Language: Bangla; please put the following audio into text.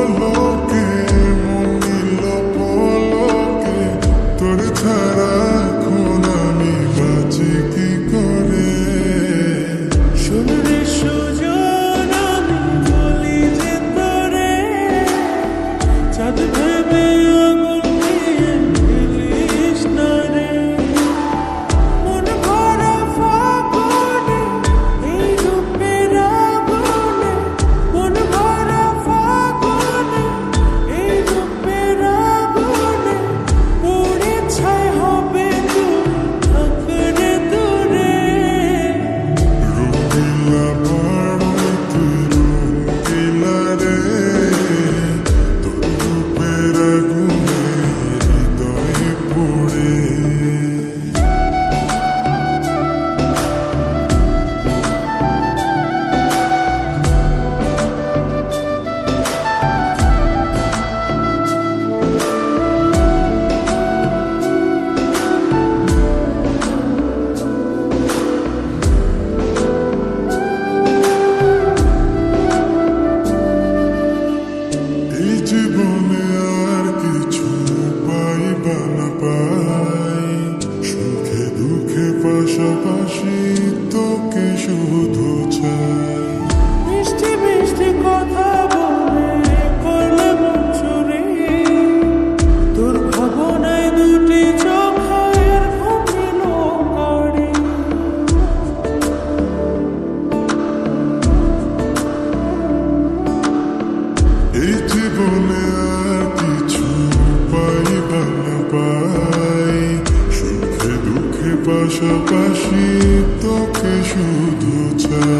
lo que পাশাপাশি তোকে শুধু চাই